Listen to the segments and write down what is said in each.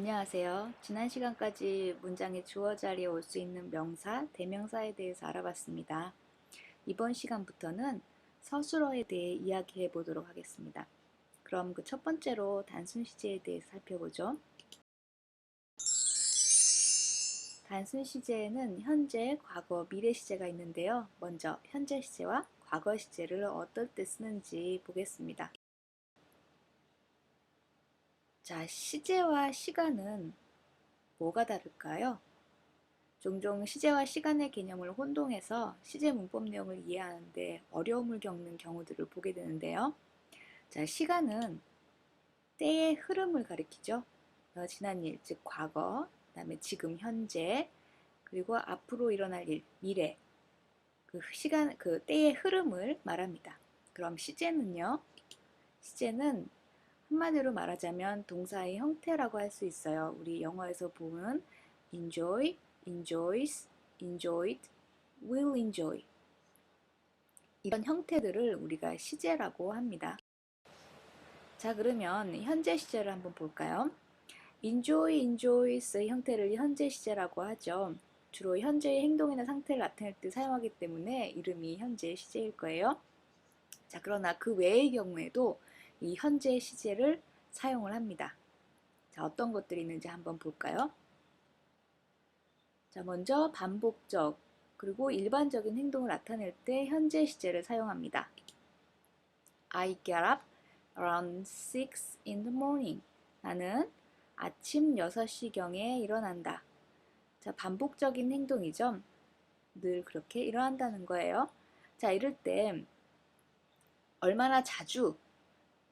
안녕하세요. 지난 시간까지 문장의 주어 자리에 올 수 있는 명사, 대명사에 대해서 알아봤습니다. 이번 시간부터는 서술어에 대해 이야기해 보도록 하겠습니다. 그럼 그 첫 번째로 단순 시제에 대해서 살펴보죠. 단순 시제에는 현재, 과거, 미래 시제가 있는데요. 먼저 현재 시제와 과거 시제를 어떨 때 쓰는지 보겠습니다. 자, 시제와 시간은 뭐가 다를까요? 종종 시제와 시간의 개념을 혼동해서 시제 문법 내용을 이해하는데 어려움을 겪는 경우들을 보게 되는데요. 자, 시간은 때의 흐름을 가리키죠. 어, 지난 일, 즉 과거, 그 다음에 지금 현재, 그리고 앞으로 일어날 일, 미래. 그 시간, 그 때의 흐름을 말합니다. 그럼 시제는요? 시제는 한마디로 말하자면 동사의 형태라고 할 수 있어요. 우리 영어에서 보면 enjoy, enjoys, enjoyed, will enjoy 이런 형태들을 우리가 시제라고 합니다. 자 그러면 현재 시제를 한번 볼까요? enjoy, enjoys의 형태를 현재 시제라고 하죠. 주로 현재의 행동이나 상태를 나타낼 때 사용하기 때문에 이름이 현재 시제일 거예요. 자 그러나 그 외의 경우에도 이 현재 시제를 사용을 합니다. 자, 어떤 것들이 있는지 한번 볼까요? 자, 먼저 반복적 그리고 일반적인 행동을 나타낼 때 현재 시제를 사용합니다. I get up around 6 in the morning. 나는 아침 6시경에 일어난다. 자, 반복적인 행동이죠. 늘 그렇게 일어난다는 거예요. 자, 이럴 때 얼마나 자주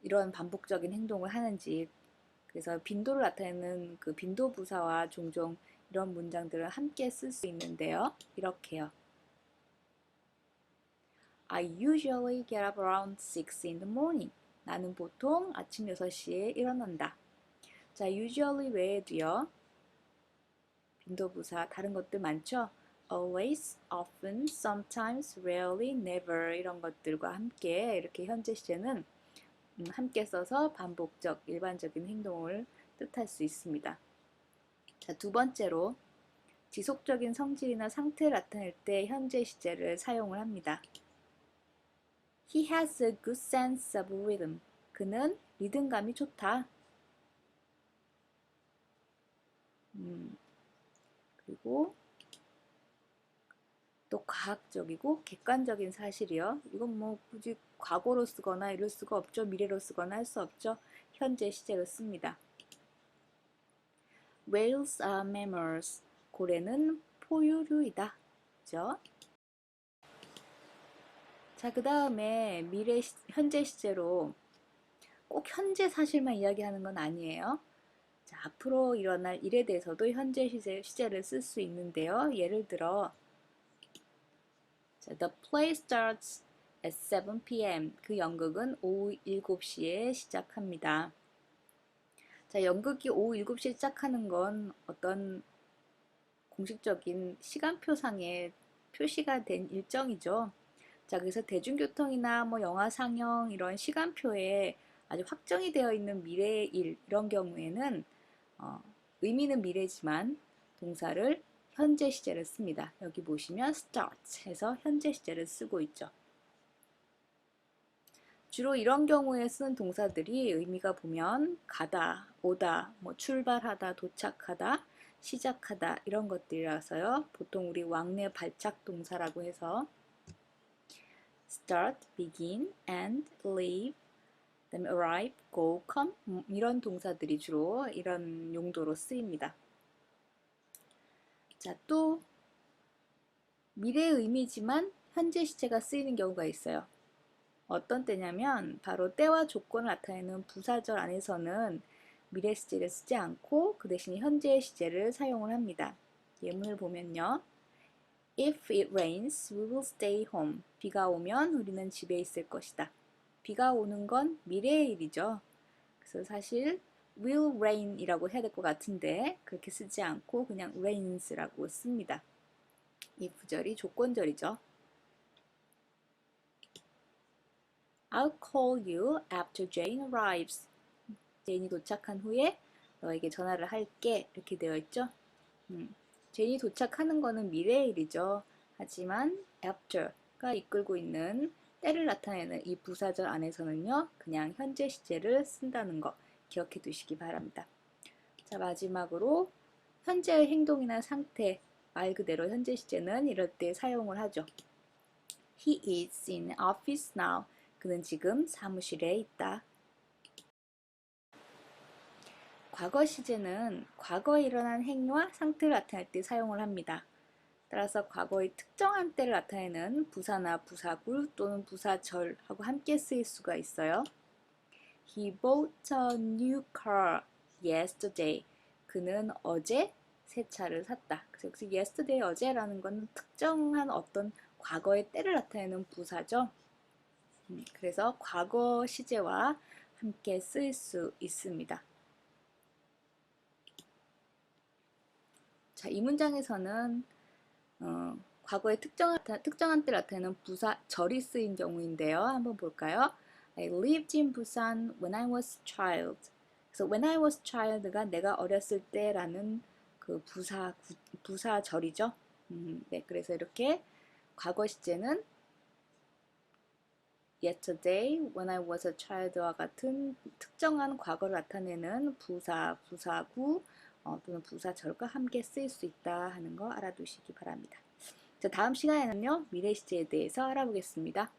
이런 반복적인 행동을 하는지 그래서 빈도를 나타내는 그 빈도 부사와 종종 이런 문장들을 함께 쓸 수 있는데요. 이렇게요. I usually get up around 6 in the morning. 나는 보통 아침 6시에 일어난다. 자, usually 외에도요. 빈도 부사 다른 것들 많죠? always, often, sometimes, rarely, never 이런 것들과 함께 이렇게 현재 시제는 음, 함께 써서 반복적, 일반적인 행동을 뜻할 수 있습니다. 자, 두 번째로 지속적인 성질이나 상태를 나타낼 때 현재 시제를 사용을 합니다. He has a good sense of rhythm. 그는 리듬감이 좋다. 음, 그리고 또 과학적이고 객관적인 사실이요. 이건 뭐 굳이 과거로 쓰거나 이럴 수가 없죠. 미래로 쓰거나 할 수 없죠. 현재 시제로 씁니다. Whales are mammals. 고래는 포유류이다. 그죠? 자, 그 다음에 미래, 시, 현재 시제로 꼭 현재 사실만 이야기하는 건 아니에요. 자, 앞으로 일어날 일에 대해서도 현재 시제, 시제를 쓸 수 있는데요. 예를 들어, 자, The play starts at 7 p.m. 그 연극은 오후 7시에 시작합니다. 자, 연극이 오후 7시에 시작하는 건 어떤 공식적인 시간표상에 표시가 된 일정이죠. 자, 그래서 대중교통이나 뭐 영화 상영 이런 시간표에 아주 확정이 되어 있는 미래의 일 이런 경우에는 어, 의미는 미래지만 동사를 현재 시제를 씁니다. 여기 보시면 start 해서 현재 시제를 쓰고 있죠. 주로 이런 경우에 쓰는 동사들이 의미가 보면 가다, 오다, 뭐 출발하다, 도착하다, 시작하다 이런 것들이라서요. 보통 우리 왕래 발작 동사라고 해서 start, begin, end, leave, arrive, go, come 이런 동사들이 주로 이런 용도로 쓰입니다. 자, 또 미래의 의미지만 현재 시제가 쓰이는 경우가 있어요. 어떤 때냐면 바로 때와 조건을 나타내는 부사절 안에서는 미래 시제를 쓰지 않고 그 대신 현재 시제를 사용을 합니다. 예문을 보면요. If it rains, we will stay home. 비가 오면 우리는 집에 있을 것이다. 비가 오는 건 미래의 일이죠. 그래서 사실 will rain 이라고 해야 될 것 같은데 그렇게 쓰지 않고 그냥 rains라고 씁니다. 이 구절이 조건절이죠. I'll call you after Jane arrives. 제인이 도착한 후에 너에게 전화를 할게 이렇게 되어 있죠. 음, 제니 도착하는 거는 미래의 일이죠. 하지만 after가 이끌고 있는 때를 나타내는 이 부사절 안에서는요. 그냥 현재 시제를 쓴다는 거 기억해 두시기 바랍니다. 자 마지막으로 현재의 행동이나 상태 말 그대로 현재 시제는 이럴 때 사용을 하죠. He is in office now. 그는 지금 사무실에 있다. 과거 시제는 과거에 일어난 행위와 상태를 나타낼 때 사용을 합니다. 따라서 과거의 특정한 때를 나타내는 부사나 부사구 또는 부사절하고 함께 쓰일 수가 있어요. He bought a new car yesterday. 그는 어제 새 차를 샀다. 여기서 yesterday 어제라는 건 특정한 어떤 과거의 때를 나타내는 부사죠. 음, 그래서 과거 시제와 함께 쓰일 수 있습니다. 자, 이 문장에서는 어, 과거의 특정한, 특정한 때를 나타내는 부사 절이 쓰인 경우인데요. 한번 볼까요? I lived in Busan when I was child. 그래서 when I was child가 내가 어렸을 때라는 그 부사 부사절이죠. 음, 네, 그래서 이렇게 과거 시제는 yesterday, when I was a child와 같은 특정한 과거를 나타내는 부사, 부사구 어, 또는 부사절과 함께 쓰일 수 있다 하는 거 알아두시기 바랍니다. 자, 다음 시간에는요 미래 시제에 대해서 알아보겠습니다.